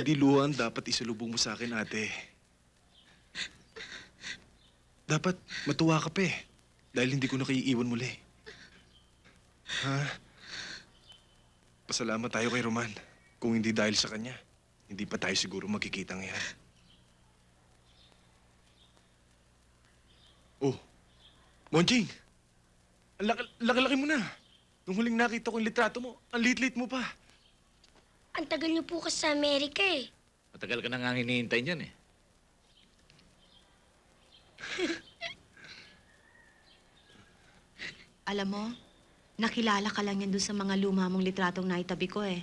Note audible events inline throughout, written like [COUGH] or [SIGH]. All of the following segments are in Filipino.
Hindi luhan dapat isalubong mo sa akin, ate. Dapat matuwa ka pa eh. Dahil hindi ko na kayo muli. Ha? Pasalamat tayo kay Roman. Kung hindi dahil sa kanya, hindi pa tayo siguro magkikita ngayon. Oh, Monjing! Ang laki- laki-laki mo na. Nung huling nakita ko yung litrato mo, ang lit-lit mo pa. Ang tagal niyo po kasi sa Amerika eh. Matagal ka na nga hinihintay niyan eh. [LAUGHS] Alam mo, nakilala ka lang yan doon sa mga luma mong litratong naitabi ko eh.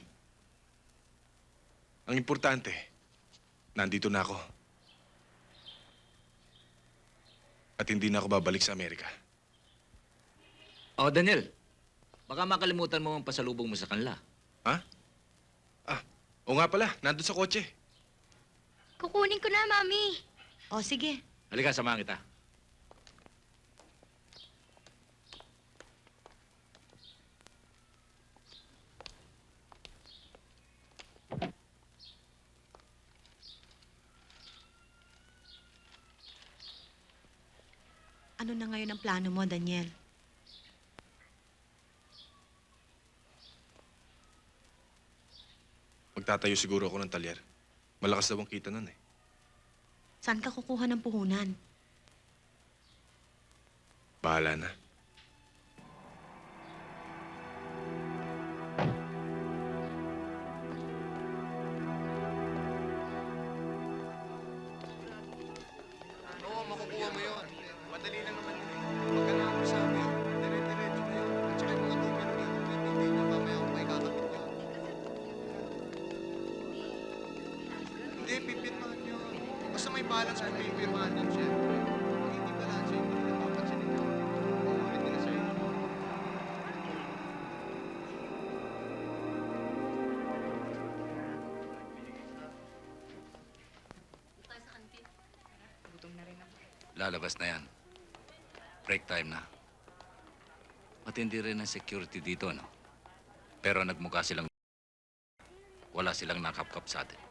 Ang importante, nandito na ako. At hindi na ako babalik sa Amerika. Oh, Daniel. Baka makalimutan mo ang pasalubong mo sa kanila. Ha? O nga pala, nandun sa kotse. Kukunin ko na, Mami. O sige, Halika, samahan kita. ano na ngayon ang plano mo, Daniel? Magtatayo siguro ako ng talyer. Malakas daw ang kita nun eh. Saan ka kukuha ng puhunan? Bahala na. Balance kung pipirmahan yun, syempre. Hindi balance yun, hindi nila papansinin yun. Uulit nila sa'yo. Lalabas na yan. Break time na. Matindi rin ang security dito, no? Pero nagmukha silang... Wala silang nakapkap sa atin.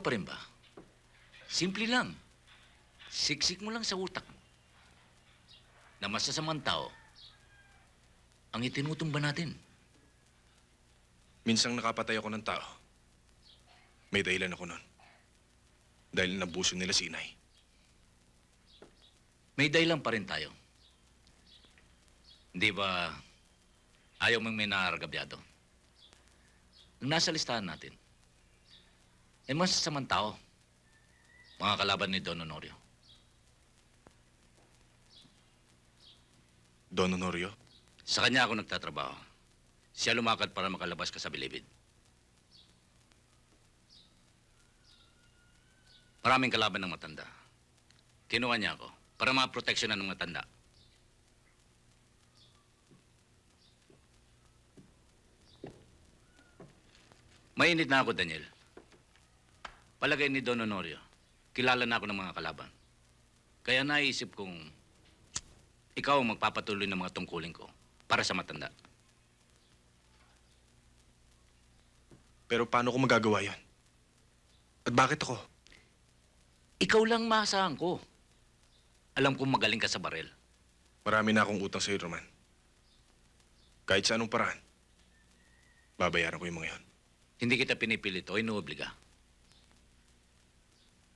Ka pa rin ba? Simple lang. Siksik mo lang sa utak mo. Na masasamang tao ang itinutumba natin. Minsang nakapatay ako ng tao. May dahilan ako nun. Dahil nabuso nila si inay. May dahilan pa rin tayo. Hindi ba ayaw mong may naaragabyado? Nung nasa listahan natin, Eh, masasamang tao. Mga kalaban ni Don Honorio. Don Honorio? Sa kanya ako nagtatrabaho. Siya lumakad para makalabas ka sa bilibid. Maraming kalaban ng matanda. Kinuha niya ako para maproteksyonan ng matanda. Mainit na ako, Daniel. Palagay ni Don Honorio, kilala na ako ng mga kalaban. Kaya naisip kong ikaw ang magpapatuloy ng mga tungkulin ko para sa matanda. Pero paano ko magagawa yon? At bakit ako? Ikaw lang maasahan ko. Alam kong magaling ka sa barel. Marami na akong utang sa'yo, Roman. Kahit sa anong paraan, babayaran ko yung mga yon. Hindi kita pinipilit o inuobliga.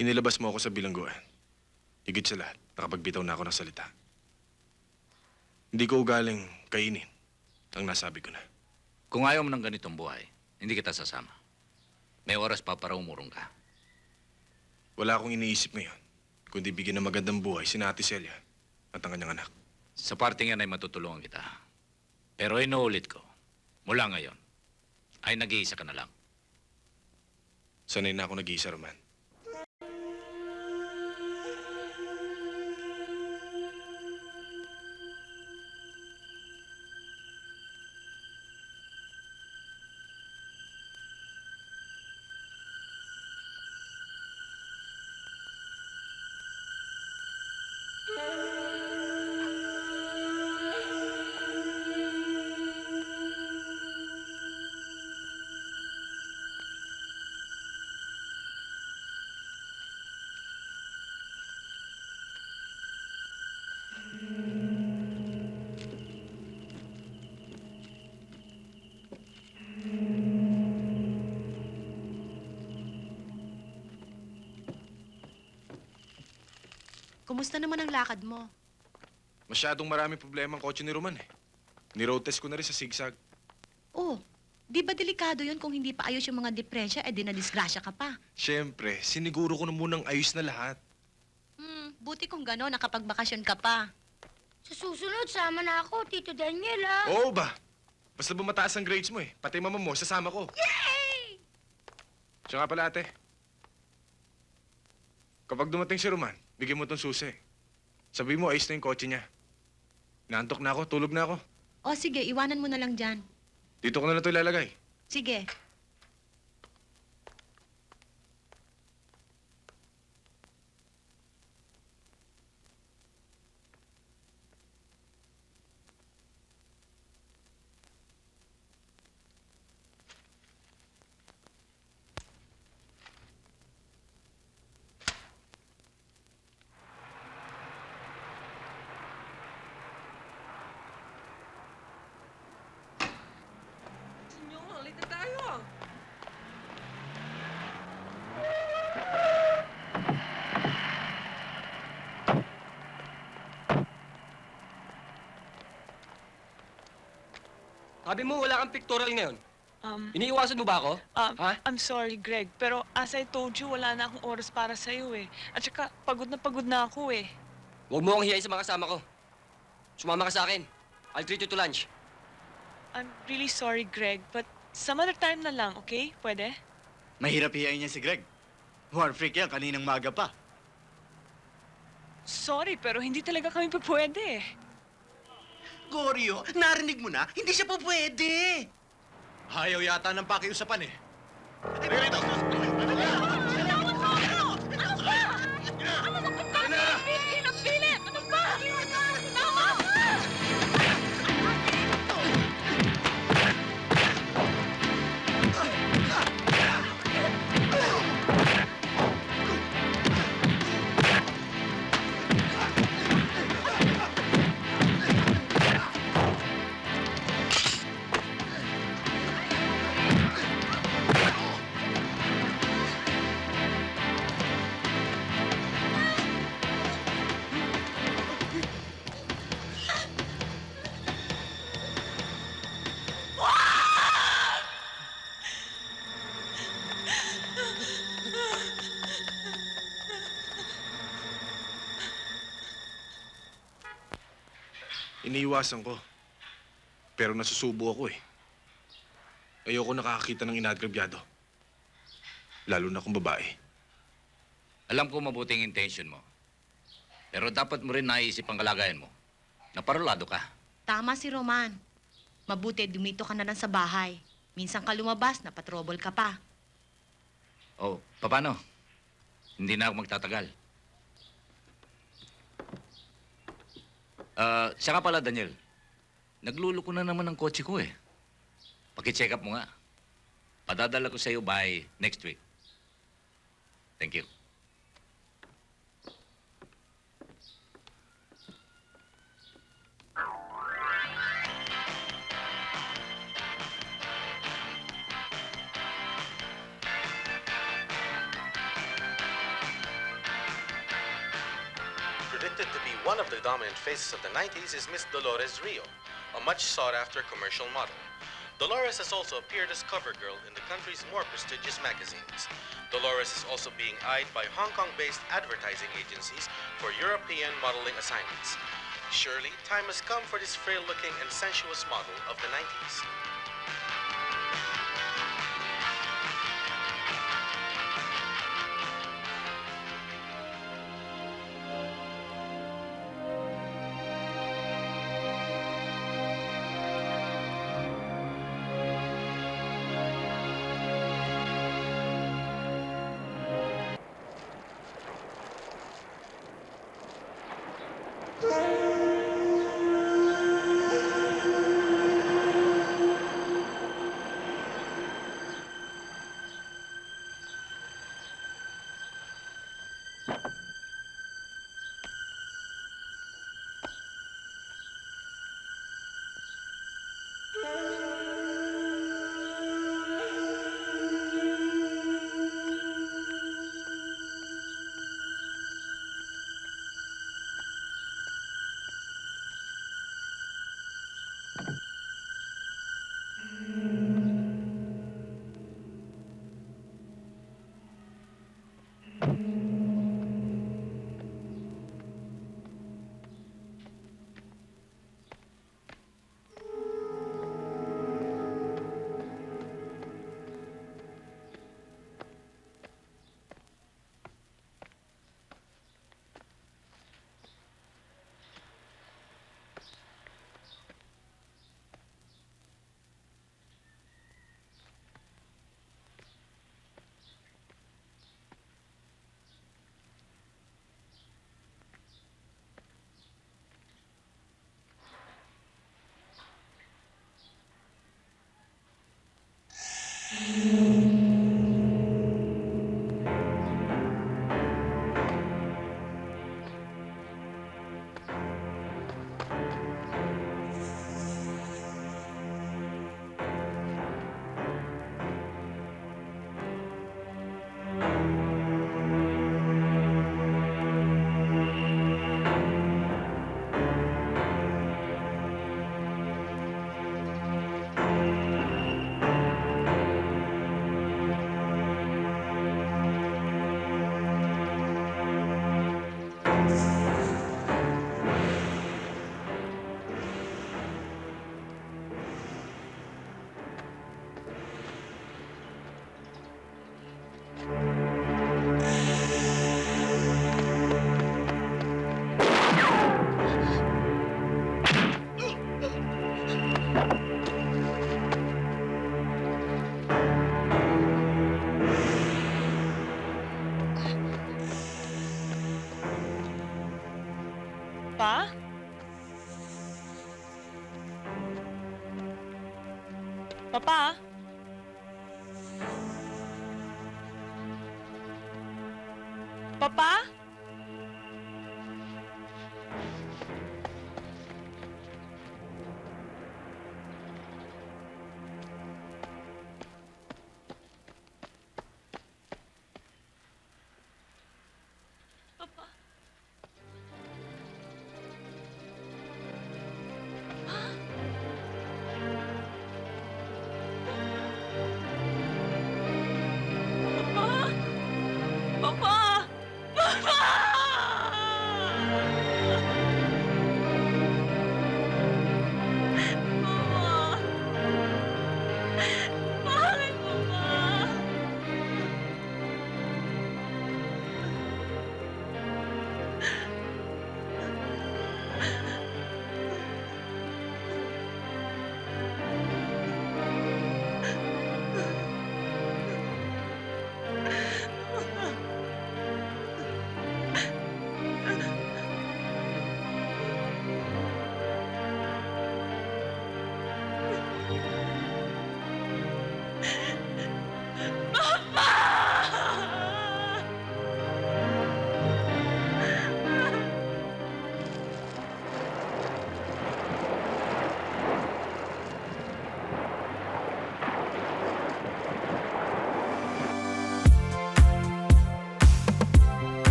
Inilabas mo ako sa bilangguan. Higit sa lahat, nakapagbitaw na ako ng salita. Hindi ko ugaling kainin ang nasabi ko na. Kung ayaw mo ng ganitong buhay, hindi kita sasama. May oras pa para umurong ka. Wala akong iniisip ngayon, kundi bigyan ng magandang buhay si Ate Celia at ang kanyang anak. Sa parting yan ay matutulungan kita. Pero inuulit ko, mula ngayon, ay nag-iisa ka na lang. Sanay na ako nag-iisa, Roman. Kumusta naman ang lakad mo? Masyadong maraming problema ang kotse ni Roman eh. Ni-road test ko na rin sa zigzag. Oh, di ba delikado yun kung hindi pa ayos yung mga depresya, eh di na disgrasya ka pa. Siyempre, siniguro ko na munang ayos na lahat. Hmm, buti kung gano'n, nakapagbakasyon ka pa. Sa susunod, sama na ako, Tito Daniel, ah. Oo ba? Basta ba mataas ang grades mo eh. Pati mama mo, sasama ko. Yay! Siya nga pala ate. Kapag dumating si Roman, bigyan mo tong susi. Sabi mo, ayos na yung kotse niya. Naantok na ako, tulog na ako. O sige, iwanan mo na lang dyan. Dito ko na lang ito ilalagay. Sige. Tayo. Sabi mo wala kang pictorial ngayon. Um, Iniiwasan mo ba ako? um, Ha? I'm sorry, Greg, pero as I told you, wala na akong oras para sa'yo eh. At saka, pagod na pagod na ako eh. Huwag mo akong hiyain sa mga kasama ko. Sumama ka sa akin. I'll treat you to lunch. I'm really sorry, Greg, but some other time na lang, okay? Pwede? Mahirap hiyain niya si Greg. War freak yan, kaninang maga pa. Sorry, pero hindi talaga kami pa pwede. Goryo, narinig mo na? Hindi siya po pwede. Ayaw yata ng pakiusapan eh. Iniiwasan ko. Pero nasusubo ako eh. Ayoko nakakakita ng inagrabyado. Lalo na kung babae. Alam ko mabuting intention mo. Pero dapat mo rin naisip ang kalagayan mo. Naparolado ka. Tama si Roman. Mabuti dumito ka na lang sa bahay. Minsan ka lumabas, napatrobol ka pa. Oh, paano? Hindi na ako magtatagal. Ah, siya ka pala, Daniel. Nagluluko na naman ang kotse ko eh. Paki-check up mo nga. Padadala ko sa iyo by next week. Thank you. To be one of the dominant faces of the 90s is Miss Dolores Rio, a much sought after commercial model. Dolores has also appeared as cover girl in the country's more prestigious magazines. Dolores is also being eyed by Hong Kong based advertising agencies for European modeling assignments. Surely, time has come for this frail looking and sensuous model of the 90s.